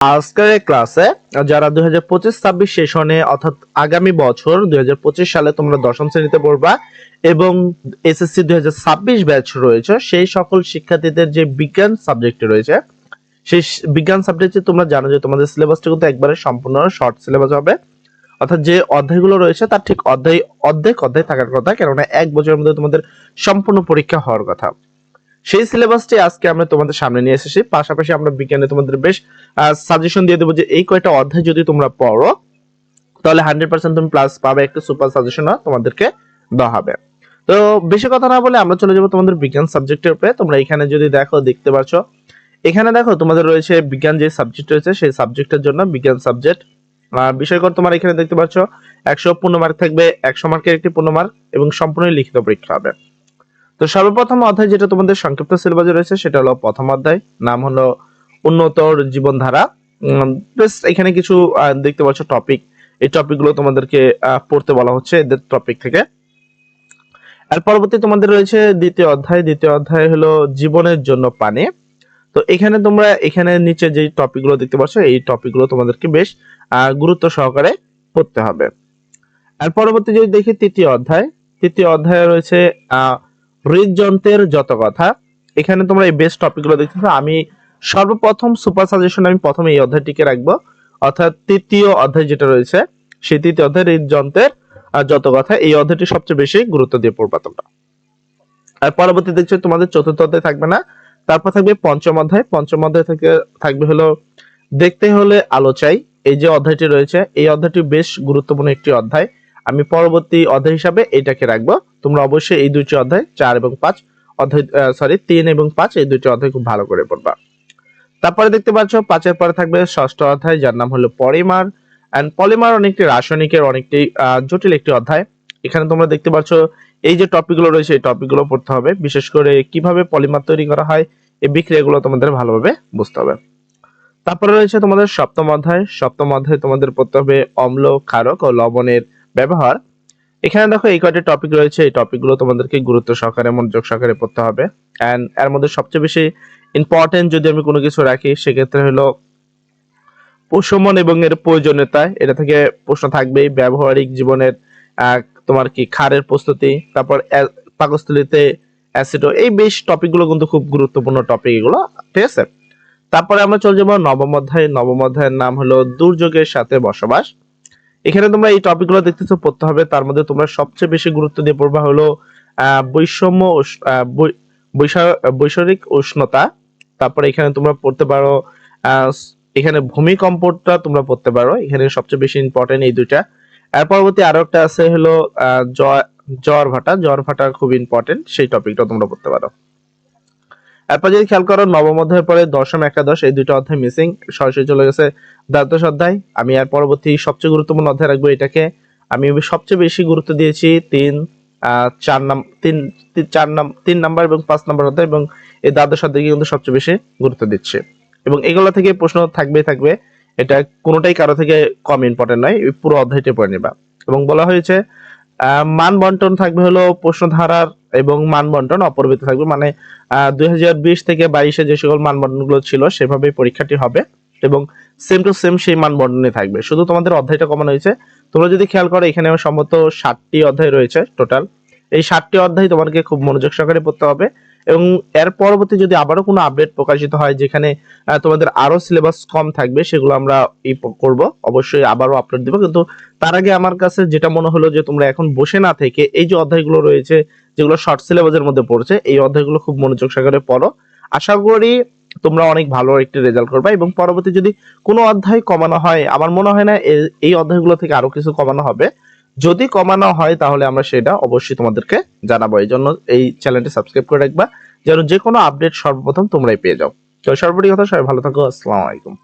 আজকের ক্লাসে যারা দুই হাজার পঁচিশ, ছাব্বিশ সেশনে অর্থাৎ আগামী বছর দুই হাজার পঁচিশ সালে তোমরা দশম শ্রেণীতে পড়বা এবং এসএসসি দুই হাজার ছাব্বিশ ব্যাচ রয়েছে, সেই সকল শিক্ষার্থীদের যে বিজ্ঞান সাবজেক্ট রয়েছে, সেই বিজ্ঞান সাবজেক্টে তোমরা জানো যে তোমাদের সিলেবাসটা কিন্তু একবারে সম্পূর্ণ শর্ট সিলেবাস হবে। অর্থাৎ যে অধ্যায়গুলো রয়েছে তার ঠিক অধ্যায়, অর্ধেক অধ্যায় থাকার কথা, কেননা এক বছরের মধ্যে তোমাদের সম্পূর্ণ পরীক্ষা হওয়ার কথা। সেই সিলেবাসটি আজকে আমরা তোমাদের সামনে নিয়ে এসেছি। পাশাপাশি আমরা বিজ্ঞানে তোমাদের বেশ সাজেশন দিয়ে দেবো যে এই কয়টা অধ্যায় যদি তোমরা পড়ো, তাহলে হান্ড্রেড পার্সেন্ট তুমি প্লাস পাবে, একটা সুপার সাজেশন তোমাদেরকে দেওয়া হবে। তো বেশি কথা না বলে আমরা চলে যাব তোমাদের বিজ্ঞান সাবজেক্টের উপরে। তোমরা এখানে যদি দেখো, দেখতে পাচ্ছ এখানে দেখো, তোমাদের রয়েছে বিজ্ঞান যে সাবজেক্ট রয়েছে, সেই সাবজেক্টের জন্য বিজ্ঞান সাবজেক্ট বিষয়কর তোমার এখানে দেখতে পাচ্ছ একশো পূর্ণ মার্ক থাকবে, একশো মার্কের একটি পূর্ণ মার্ক এবং সম্পূর্ণ লিখিত পরীক্ষা হবে। তো সর্বপ্রথম অধ্যায় যেটা তোমাদের সংক্ষিপ্ত সিলেবাসে রয়েছে, সেটা হলো প্রথম অধ্যায়। নাম হলো উন্নতর জীবনধারা। বেশ, এখানে কিছু দেখতে পাচ্ছ টপিক এই টপিকগুলো তোমাদেরকে পড়তে বলা হচ্ছে এদের টপিক থেকে। আর পরবর্তী তোমাদের রয়েছে দ্বিতীয় অধ্যায়। দ্বিতীয় অধ্যায় হলো জীবনের জন্য পানি। তো এখানে তোমরা, এখানে নিচে যে টপিকগুলো দেখতে পাচ্ছ, এই টপিকগুলো তোমাদেরকে বেশ গুরুত্ব সহকারে পড়তে হবে। আর পরবর্তী যদি দেখি তৃতীয় অধ্যায়, তৃতীয় অধ্যায়ে রয়েছে, আহ হৃদযন্ত্রের যত কথা, এখানে তোমরা এই বেস্ট টপিকগুলো দেখতেছো। আমি সর্বপ্রথম সুপার সাজেশন আমি প্রথমে এই অধ্যায়টিকে রাখব। অর্থাৎ তৃতীয় অধ্যায় যেটা রয়েছে, সেই তৃতীয় অধ্যায় হৃদযন্ত্রের যত কথা, এই অধ্যায়টি সবচেয়ে বেশি গুরুত্ব দিয়ে পড়বা তোমরা। আর পরবর্তী দেখছ, তোমাদের চতুর্থ অধ্যায় থাকবে না। তারপর থাকবে পঞ্চম অধ্যায়। পঞ্চম অধ্যায় থেকে থাকবে হলো, দেখতে হলে আলো চাই। এই যে অধ্যায়টি রয়েছে, এই অধ্যায়টি বেশ গুরুত্বপূর্ণ একটি অধ্যায়। আমি পরবর্তী অধ্যায় হিসাবে এটাকে রাখব। তোমরা অবশ্যই এই দুইটি অধ্যায়, চার এবং পাঁচ, অধ্যায় সরি তিন এবং পাঁচ, এই দুটি অধ্যায় খুব ভালো করে পড়বা। তারপরে দেখতে পাচ্ছ, পাঁচের পরে থাকবে ষষ্ঠ অধ্যায়, যার নাম হলো পলিমার। এন্ড পলিমার অনেকটি রাসায়নিকের অনেকটি জটিল একটি অধ্যায়। এখানে তোমরা দেখতে পাচ্ছ, এই যে টপিকগুলো রয়েছে, এই টপিকগুলো পড়তে হবে। বিশেষ করে কীভাবে পলিমার তৈরি করা হয়, এই বিক্রিয়াগুলো তোমাদের ভালোভাবে বুঝতে হবে। তারপরে রয়েছে তোমাদের সপ্তম অধ্যায়। সপ্তম অধ্যায় তোমাদের পড়তে হবে অম্ল ক্ষারক ও লবণের ব্যবহার। এখানে দেখো এই কয়টি টপিক রয়েছে। এই টপিকগুলো তোমাদেরকে গুরুত্ব সহকারে, মনোযোগ সহকারে পড়তে হবে। এন্ড এর মধ্যে সবচেয়ে বেশি ইম্পর্টেন্ট যদি আমি কোনো কিছু রাখি, সেক্ষেত্রে হলো প্রশমন এবং এর প্রয়োজনীয়তা। এটা থেকে প্রশ্ন থাকবেই, ব্যবহারিক জীবনের তোমার কি খারের প্রস্তুতি, তারপর পাকস্থলীতে অ্যাসিডো এই বেশ টপিকগুলো কিন্তু খুব গুরুত্বপূর্ণ টপিক এগুলো, ঠিক আছে? তারপরে আমরা চলে যাব নবম অধ্যায়। নবম অধ্যায়ের নাম হলো দুর্যোগের সাথে বসবাস। এখানে তোমরা এই টপিকগুলো দেখতেছো, পড়তে হবে। তার মধ্যে তোমরা সবচেয়ে বেশি গুরুত্ব দিয়ে পড়বা হলো বৈষম্য বৈষয়িক উষ্ণতা। তারপরে এখানে তোমরা পড়তে পারো এখানে ভূমিকম্পটা তোমরা পড়তে পারো। এখানে সবচেয়ে বেশি ইম্পর্টেন্ট এই দুইটা। এর পরবর্তী আরও একটা আছে হলো জ্বর ভাটা। জ্বর ভাটা খুব ইম্পর্টেন্ট সেই টপিকটা তোমরা পড়তে পারো। এরপর যদি খেয়াল করো, নবম অধ্যায়ের পরে দশম একাদশ, এই দুটো অধ্যায় মিসিং সরাসরি চলে গেছে দ্বাদশ অধ্যায়। আমি আর পরবর্তী সবচেয়ে গুরুত্বপূর্ণ অধ্যায় রাখব এটাকে। আমি সবচেয়ে বেশি গুরুত্ব দিয়েছি তিন চার নাম, তিন চার নাম, তিন নাম্বার এবং পাঁচ নাম্বার অধ্যায় এবং এই দ্বাদশ অধ্যায়কে কিন্তু সবচেয়ে বেশি গুরুত্ব দিচ্ছে। এবং এগুলো থেকে প্রশ্ন থাকবে থাকবে, এটা কোনোটাই কারও থেকে কম ইম্পর্টেন্ট নয় পুরো অধ্যায়টা পড়ে নেবা। এবং বলা হয়েছে মান বন্টন থাকবে হলো প্রশ্নধারার এবং মান বন্টন অপরিবর্তিত থাকবে। মানে দুই হাজার বিশ থেকে বাইশে যে সকল মানবন্ধনগুলো ছিল সেভাবে পরীক্ষাটি হবে এবং সেম টু সেম সেই মানবন্ধনে থাকবে। শুধু তোমাদের অধ্যায়টা কমানো হয়েছে। তোমরা যদি খেয়াল করো, এখানে সম্ভবত ষাটটি অধ্যায় রয়েছে টোটাল এই ষাটটি অধ্যায় তোমাকে খুব মনোযোগ সহকারে পড়তে হবে এবং এর পরবর্তী যদি আবারও কোনো আপডেট প্রকাশিত হয়, যেখানে তোমাদের আরও সিলেবাস কম থাকবে, সেগুলো আমরা ই করব। অবশ্যই আবারও আপলোড দিব। কিন্তু তার আগে আমার কাছে যেটা মনে হলো যে, তোমরা এখন বসে না থেকে এই যে অধ্যায়গুলো রয়েছে যেগুলো শর্ট সিলেবাসের মধ্যে পড়ছে, এই অধ্যায়গুলো খুব মনোযোগ সহকারে পড়ো। আশা করি তোমরা অনেক ভালো একটি রেজাল্ট করবে এবং পরবর্তী যদি কোনো অধ্যায় কমানো হয়, আমার মনে হয় না এই অধ্যায়গুলো থেকে আরও কিছু কমানো হবে। যদি কমানো হয় তাহলে আমরা সেটা অবশ্যই তোমাদেরকে জানাব। এই জন্য এই চ্যানেলটি সাবস্ক্রাইব করে রাখবা, যেন যে কোনো আপডেট সর্বপ্রথম তোমরাই পেয়ে যাও। তো সর্বোপরি কথা, সবাই ভালো থাকো, আসসালামু আলাইকুম।